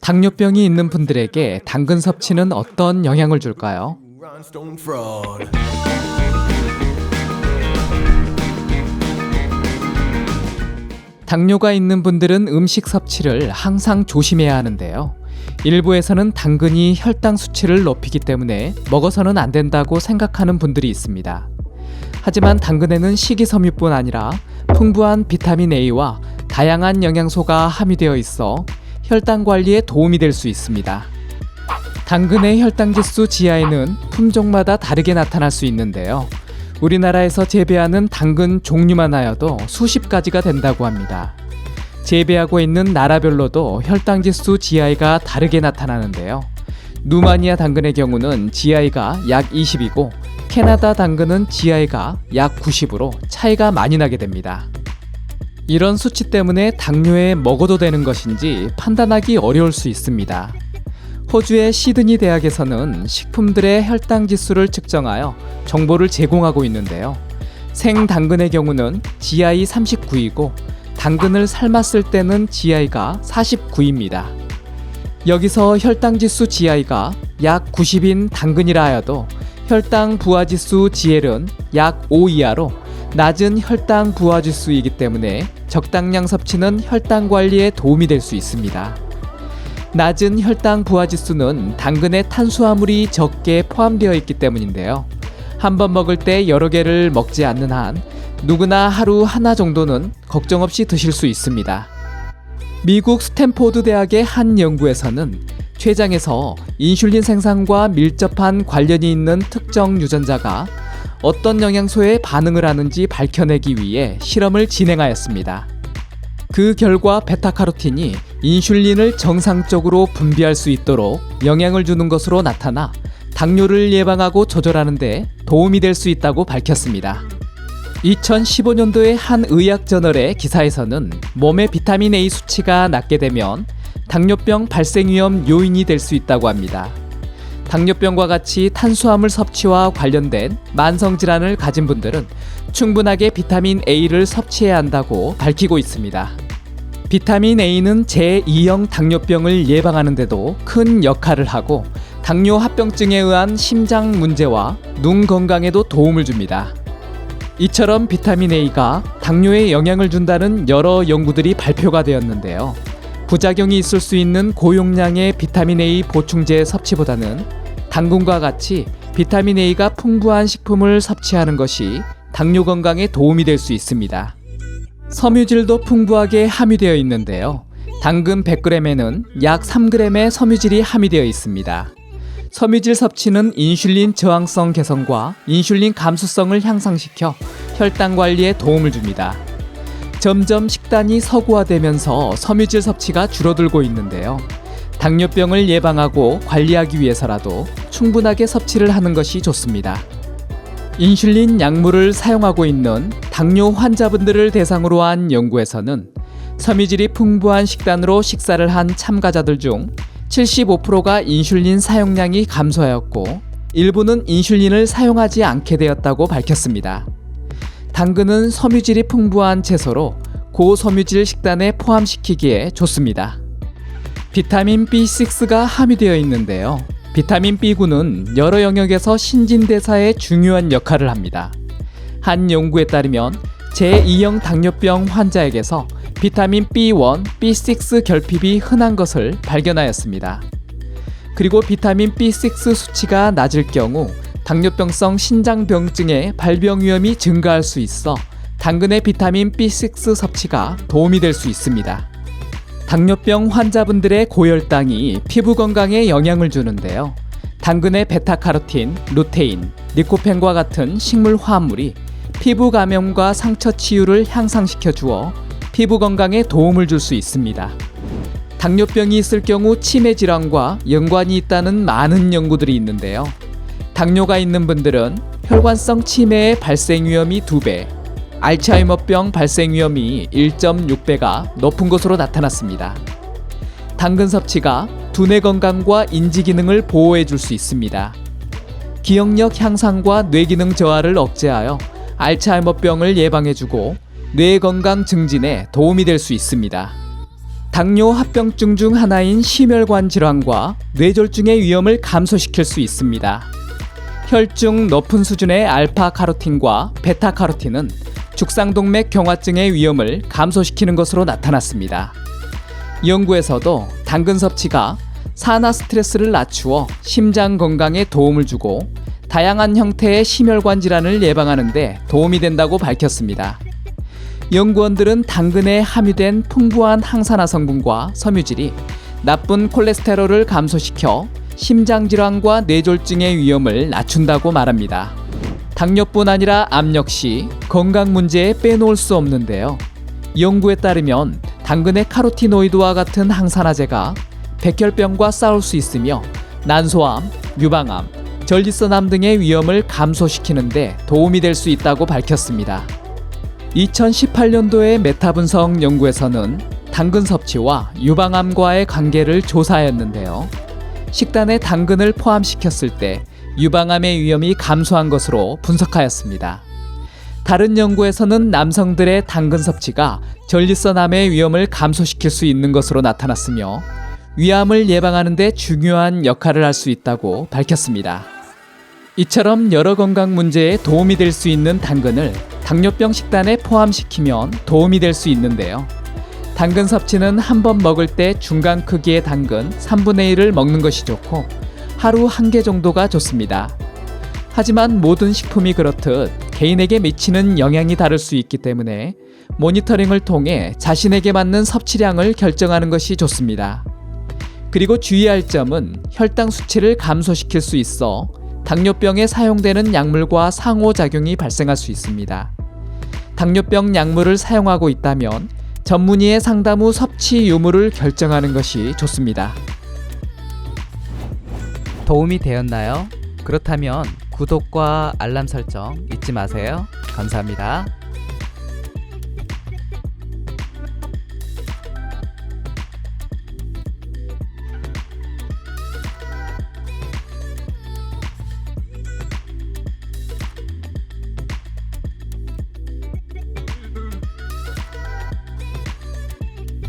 당뇨병이 있는 분들에게 당근 섭취는 어떤 영향을 줄까요? 당뇨가 있는 분들은 음식 섭취를 항상 조심해야 하는데요. 일부에서는 당근이 혈당 수치를 높이기 때문에 먹어서는 안 된다고 생각하는 분들이 있습니다. 하지만 당근에는 식이섬유뿐 아니라 풍부한 비타민 A와 다양한 영양소가 함유되어 있어 혈당 관리에 도움이 될 수 있습니다. 당근의 혈당 지수 GI는 품종마다 다르게 나타날 수 있는데요. 우리나라에서 재배하는 당근 종류만 하여도 수십 가지가 된다고 합니다. 재배하고 있는 나라별로도 혈당 지수 GI가 다르게 나타나는데요. 누마니아 당근의 경우는 GI가 약 20이고 캐나다 당근은 GI가 약 90으로 차이가 많이 나게 됩니다. 이런 수치 때문에 당뇨에 먹어도 되는 것인지 판단하기 어려울 수 있습니다. 호주의 시드니 대학에서는 식품들의 혈당 지수를 측정하여 정보를 제공하고 있는데요. 생 당근의 경우는 GI 39이고 당근을 삶았을 때는 GI가 49입니다. 여기서 혈당 지수 GI가 약 90인 당근이라 하여도 혈당 부하 지수 GL은 약 5 이하로 낮은 혈당 부하 지수이기 때문에 적당량 섭취는 혈당 관리에 도움이 될 수 있습니다. 낮은 혈당 부하 지수는 당근에 탄수화물이 적게 포함되어 있기 때문인데요. 한 번 먹을 때 여러 개를 먹지 않는 한 누구나 하루 하나 정도는 걱정 없이 드실 수 있습니다. 미국 스탠포드 대학의 한 연구에서는 췌장에서 인슐린 생산과 밀접한 관련이 있는 특정 유전자가 어떤 영양소에 반응을 하는지 밝혀내기 위해 실험을 진행하였습니다. 그 결과 베타카로틴이 인슐린을 정상적으로 분비할 수 있도록 영향을 주는 것으로 나타나 당뇨를 예방하고 조절하는 데 도움이 될 수 있다고 밝혔습니다. 2015년도의 한 의학 저널의 기사에서는 몸의 비타민 A 수치가 낮게 되면 당뇨병 발생 위험 요인이 될 수 있다고 합니다. 당뇨병과 같이 탄수화물 섭취와 관련된 만성 질환을 가진 분들은 충분하게 비타민 A를 섭취해야 한다고 밝히고 있습니다. 비타민 A는 제2형 당뇨병을 예방하는 데도 큰 역할을 하고 당뇨 합병증에 의한 심장 문제와 눈 건강에도 도움을 줍니다. 이처럼 비타민 A가 당뇨에 영향을 준다는 여러 연구들이 발표가 되었는데요. 부작용이 있을 수 있는 고용량의 비타민 A 보충제 섭취보다는 당근과 같이 비타민 A가 풍부한 식품을 섭취하는 것이 당뇨 건강에 도움이 될 수 있습니다. 섬유질도 풍부하게 함유되어 있는데요. 당근 100g에는 약 3g의 섬유질이 함유되어 있습니다. 섬유질 섭취는 인슐린 저항성 개선과 인슐린 감수성을 향상시켜 혈당 관리에 도움을 줍니다. 점점 식단이 서구화되면서 섬유질 섭취가 줄어들고 있는데요. 당뇨병을 예방하고 관리하기 위해서라도 충분하게 섭취를 하는 것이 좋습니다. 인슐린 약물을 사용하고 있는 당뇨 환자분들을 대상으로 한 연구에서는 섬유질이 풍부한 식단으로 식사를 한 참가자들 중 75%가 인슐린 사용량이 감소하였고 일부는 인슐린을 사용하지 않게 되었다고 밝혔습니다. 당근은 섬유질이 풍부한 채소로 고섬유질 식단에 포함시키기에 좋습니다. 비타민 B6가 함유되어 있는데요. 비타민 B군은 여러 영역에서 신진대사에 중요한 역할을 합니다. 한 연구에 따르면 제2형 당뇨병 환자에게서 비타민 B1, B6 결핍이 흔한 것을 발견하였습니다. 그리고 비타민 B6 수치가 낮을 경우 당뇨병성 신장병증의 발병 위험이 증가할 수 있어 당근의 비타민 B6 섭취가 도움이 될 수 있습니다. 당뇨병 환자분들의 고혈당이 피부 건강에 영향을 주는데요. 당근의 베타카로틴, 루테인, 리코펜과 같은 식물 화합물이 피부 감염과 상처 치유를 향상시켜 주어 피부 건강에 도움을 줄 수 있습니다. 당뇨병이 있을 경우 치매 질환과 연관이 있다는 많은 연구들이 있는데요. 당뇨가 있는 분들은 혈관성 치매의 발생 위험이 2배, 알츠하이머병 발생 위험이 1.6배가 높은 것으로 나타났습니다. 당근 섭취가 두뇌 건강과 인지 기능을 보호해 줄 수 있습니다. 기억력 향상과 뇌 기능 저하를 억제하여 알츠하이머병을 예방해 주고 뇌 건강 증진에 도움이 될 수 있습니다. 당뇨 합병증 중 하나인 심혈관 질환과 뇌졸중의 위험을 감소시킬 수 있습니다. 혈중 높은 수준의 알파 카로틴과 베타 카로틴은 죽상동맥 경화증의 위험을 감소시키는 것으로 나타났습니다. 연구에서도 당근 섭취가 산화 스트레스를 낮추어 심장 건강에 도움을 주고 다양한 형태의 심혈관 질환을 예방하는 데 도움이 된다고 밝혔습니다. 연구원들은 당근에 함유된 풍부한 항산화 성분과 섬유질이 나쁜 콜레스테롤을 감소시켜 심장 질환과 뇌졸중의 위험을 낮춘다고 말합니다. 당뇨뿐 아니라 암 역시 건강 문제에 빼놓을 수 없는데요. 연구에 따르면 당근의 카로티노이드와 같은 항산화제가 백혈병과 싸울 수 있으며 난소암, 유방암, 전립선암 등의 위험을 감소시키는데 도움이 될 수 있다고 밝혔습니다. 2018년도의 메타 분석 연구에서는 당근 섭취와 유방암과의 관계를 조사하였는데요. 식단에 당근을 포함시켰을 때 유방암의 위험이 감소한 것으로 분석하였습니다. 다른 연구에서는 남성들의 당근 섭취가 전립선암의 위험을 감소시킬 수 있는 것으로 나타났으며 위암을 예방하는 데 중요한 역할을 할 수 있다고 밝혔습니다. 이처럼 여러 건강 문제에 도움이 될 수 있는 당근을 당뇨병 식단에 포함시키면 도움이 될 수 있는데요. 당근 섭취는 한 번 먹을 때 중간 크기의 당근 3분의 1을 먹는 것이 좋고 하루 한 개 정도가 좋습니다. 하지만 모든 식품이 그렇듯 개인에게 미치는 영향이 다를 수 있기 때문에 모니터링을 통해 자신에게 맞는 섭취량을 결정하는 것이 좋습니다. 그리고 주의할 점은 혈당 수치를 감소시킬 수 있어 당뇨병에 사용되는 약물과 상호작용이 발생할 수 있습니다. 당뇨병 약물을 사용하고 있다면 전문의의 상담 후 섭취 유무를 결정하는 것이 좋습니다. 도움이 되었나요? 그렇다면 구독과 알람 설정 잊지 마세요. 감사합니다.